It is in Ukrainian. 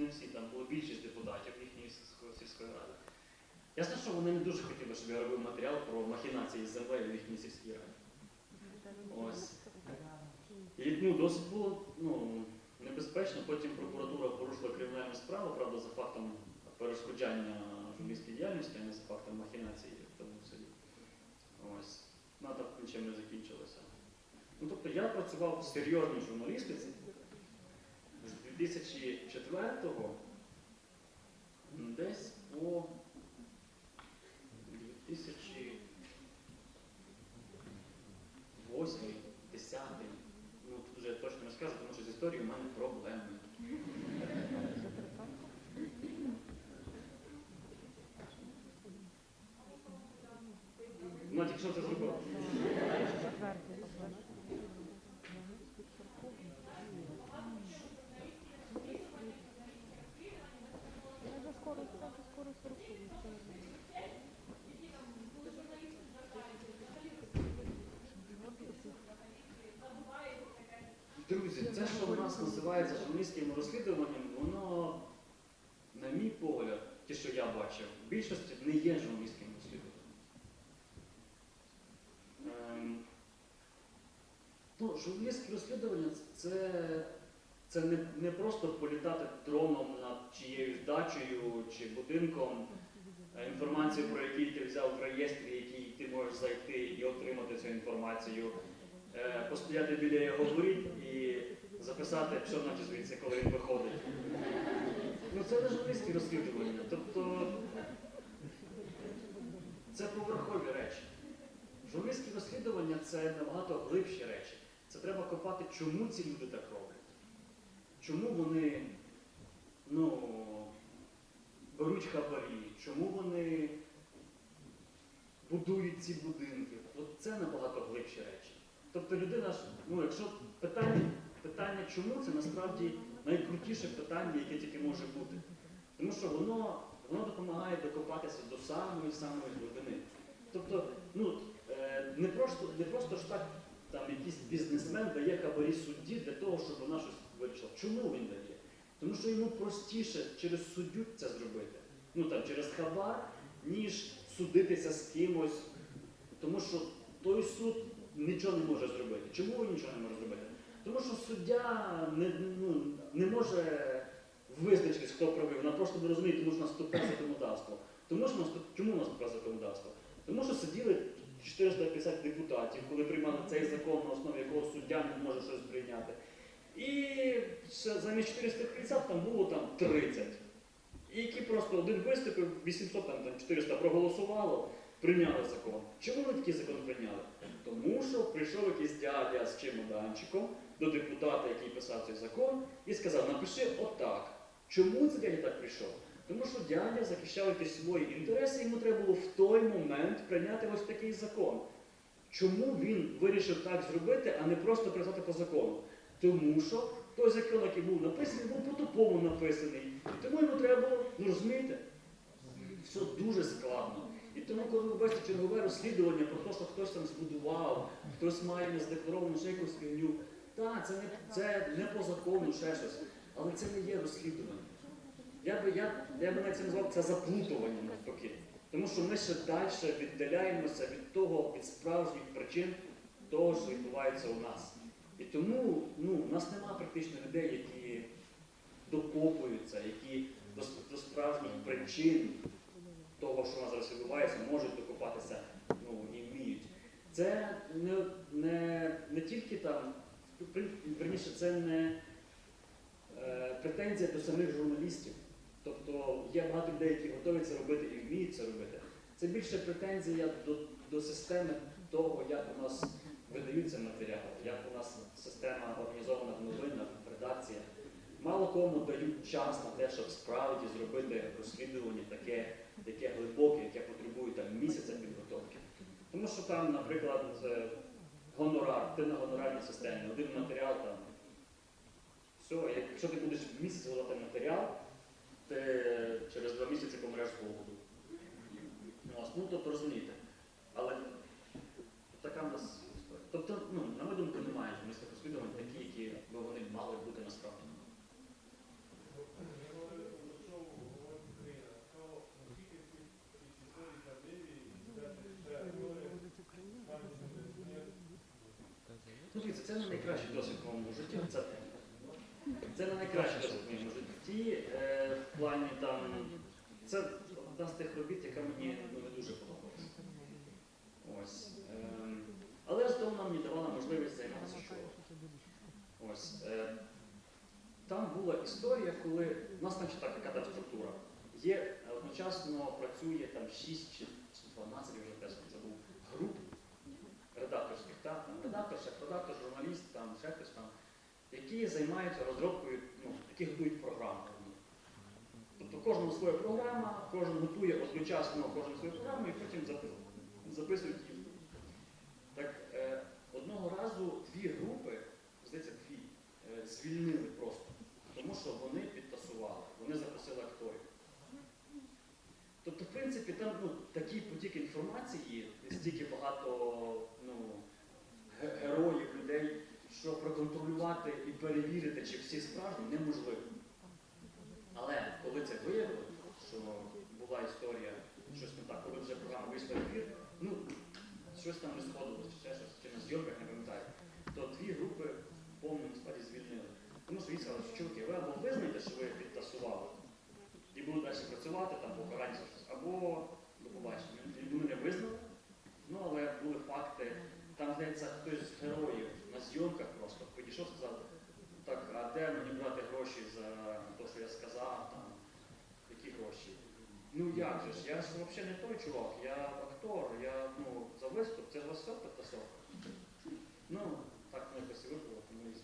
не там було більшість депутатів їхньої сільської, ради. Ясно, що вони не дуже хотіли, щоб я робив матеріал про махінації з землею в їхній сільській раді. Ось. І ну, досить було ну, небезпечно. Потім прокуратура порушила кримінальну справу, правда, за фактом перешкоджання журналістській діяльності, а не за фактом махінації в тому селі. Ось. Ну, а так нічим не закінчилося. Ну, тобто я працював журналістиці з 2004-го десь по 2008 10 Ну, тут вже точно не скажу, тому що з історією в мене проблеми. Ну, тільки що зробив? Друзі, це, що у нас називається журналістським розслідуванням, воно, на мій погляд, ті, що я бачив, в більшості не є журналістським розслідуванням. Ем, ну, журналістське розслідування це, це не, не просто політати дроном над чиєюсь дачею чи будинком, е, інформацію, про який ти взяв в реєстрі, який ти можеш зайти і отримати цю інформацію е, постояти біля його воріт і записати, що наче звідси, коли він виходить. Ну це не журналістські розслідування. Тобто це поверхові речі. Журналістські розслідування це набагато глибші речі. Це треба копати, чому ці люди так роблять. Чому вони ну, беруть хабарі, чому вони будують ці будинки. От це набагато глибші речі. Тобто людина ну якщо питання, питання чому, це насправді найкрутіше питання, яке тільки може бути. Тому що воно, воно допомагає докопатися до самої самої глибини. Тобто, ну, е, не просто, не просто ж так там якийсь бізнесмен дає хабарі судді для того, щоб вона щось вирішила. Чому він дає? Тому що йому простіше через суддю це зробити. Ну там через хабар, ніж судитися з кимось. Тому що той суд нічого не може зробити. Чому він нічого не може зробити? Тому що суддя не, ну, не може визначитись, хто правий. Вона просто не розуміє, тому що у нас тупе законодавство. Тому що у нас тут- чому у нас тупе законодавство? Тому що сиділи 450 депутатів, коли приймали цей закон, на основі якого суддя не може щось прийняти. І замість 450 там було там 30. І які просто один виступив, 800 там, там 400 проголосувало, прийняли закон. Чому ми такий закон прийняли? Прийшов якийсь дядя з чемоданчиком до депутата, який писав цей закон, і сказав, напиши отак. Чому цей дядя так прийшов? Тому що дядя захищав якісь свої інтереси, йому треба було в той момент прийняти ось такий закон. Чому він вирішив так зробити, а не просто прийняти по закону? Тому що той закон, який був написаний, був по-тупому написаний. І тому йому треба було, ну розумієте, все дуже складно. Тому, коли ви бачите чергове розслідування про те, що хтось там збудував, хтось має нездекларовану ще якусь фігню, так, це не, це не по закону ще щось, але це не є розслідування. Я би, я, я би навіть це назвав це заплутування навпаки. Тому що ми ще далі віддаляємося від того, від справжніх причин того, що відбувається у нас. І тому ну, у нас немає практично людей, які докопуються, які до, до справжніх причин того, що у нас зараз відбувається, можуть докопатися ну, і вміють. Це не, не, не тільки там, верніше, це не е, претензія до самих журналістів. Тобто є багато людей, які готові це робити і вміють це робити. Це більше претензія до, до системи того, як у нас видаються матеріали, як у нас система організована в новинах, в редакціях. Мало кому дають час на те, щоб справді зробити розслідування таке, таке глибоке, яке потребує там місяця підготовки. Тому що там, наприклад, гонорар, ти на гонорарній системі, один матеріал там. Все, якщо ти будеш місяць готувати матеріал, ти через два місяці помреш з голоду. Ну, тобто розумієте. Але така в нас історія. Тобто, ну, на мою думку, немає журналістських розслідувань такі, які би вони мали бути насправді. Найкращий досвід в моєму житті це те. Це не найкращий досвід в моєму житті. Е, в плані там. Це одна з тих робіт, яка мені ну, не дуже подобалася. Ось. Ем, але з того мені давала можливість займатися шоу. Ось. Е, там була історія, коли у нас значить так, яка там структура. Є е, одночасно працює там 6 чи чи 12 я вже теж забув груп редакторських, так, там, редактор, шеф-редактор, журналіст, там, ще хтось там, які займаються розробкою, ну, які готують програму. Тобто кожному своя програма, кожен готує одночасно кожен свою програму і потім записують її. Так е, одного разу дві групи, здається, дві, е, звільнили просто, тому що вони підтасували, вони запросили акторів. Тобто, в принципі, там ну, такий потік інформації, стільки багато ну, героїв, людей, що проконтролювати і перевірити, чи всі справжні, неможливо. Але коли це виявили, що була історія, щось не так, коли вже програма вийшла в ефір, ну, щось там не сходилося, ще щось, чи на зйомках, не пам'ятаю, то дві групи в повному складі звільнили. Тому що їй сказали, що чуваки, ви або визнаєте, що ви підтасували, і будуть далі працювати, там покарання щось, або до побачення. Вони не визнали, ну але були факти, там, здається, хтось з героїв на зйомках просто підійшов сказав, так, а де мені брати гроші за те, що я сказав, там, які гроші? Ну як же ж, я ж взагалі не той чувак, я актор, я ну, за виступ, це вас все підтасовка. Ну, так ми якось випало, тому і